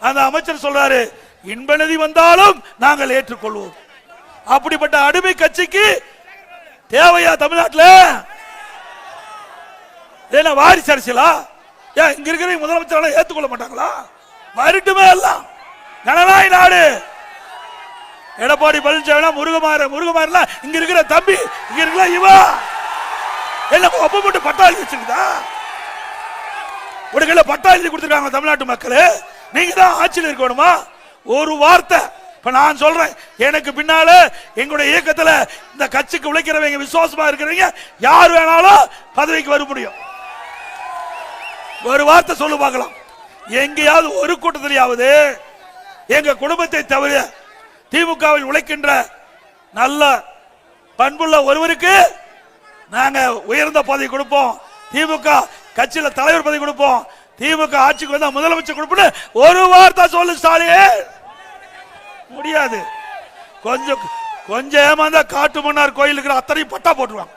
அந்த அமைச்சர் சொல்றாரு இன்ப நிதி வந்தாலும் நாங்கள் ஏற்றுக்கொள்வோம். அப்படிப்பட்ட அடிமை கட்சிக்கு தேவையா தமிழ்நாட்டில்? வாரிசு அரசியலா? ஏன் இங்க இருக்கிற முதலமைச்சர் ஏற்றுக்கொள்ள மாட்டாங்களா? வரட்டுமே எல்லாம். ஜனநாயக நாடு. எடப்பாடி பழனிசாமி முருகமார முருகமாறல இங்க இருக்கிற தம்பி இங்க இருக்கிற இவா. என்ன ஒப்ப போட்டு பட்டா எழுதி வச்சிருக்குதா? உனக்கு பட்டா எழுதி கொடுத்துருக்காங்க தமிழ்நாட்டு மக்கள்? நீங்க தான் ஆட்சியில் இருக்கணுமா? ஒரு வார்த்தை. இப்ப நான் சொல்றேன் எனக்கு பின்னால எங்களுடைய இயக்கத்துல இந்த கட்சிக்கு உழைக்கிறவங்க விசுவாசமா இருக்கிறவங்க யார் வேணாலும் பதவிக்கு வர முடியும். ஒரு வார்த்தை சொல்லு பார்க்கலாம். எங்கேயாவது ஒரு கூட்டத்திலேயாவது எங்க குடும்பத்தை தவிர திமுகவில் உழைக்கின்ற நல்ல பண்புள்ள ஒருவருக்கு நாங்க உயர்ந்த பதவி கொடுப்போம். திமுக கட்சியில தலைவர் பதவி கொடுப்போம். திமுக ஆட்சிக்கு வந்தா முதலமைச்சர் கொடுப்போம்னு ஒரு வார்த்தை சொல்லு ஸ்டாலின். முடியாது. கொஞ்சம் கொஞ்சம் ஏமாந்தா காட்டு மன்னார் கோயிலுக்கு அத்தனையும் பட்டா போட்டுருவாங்க.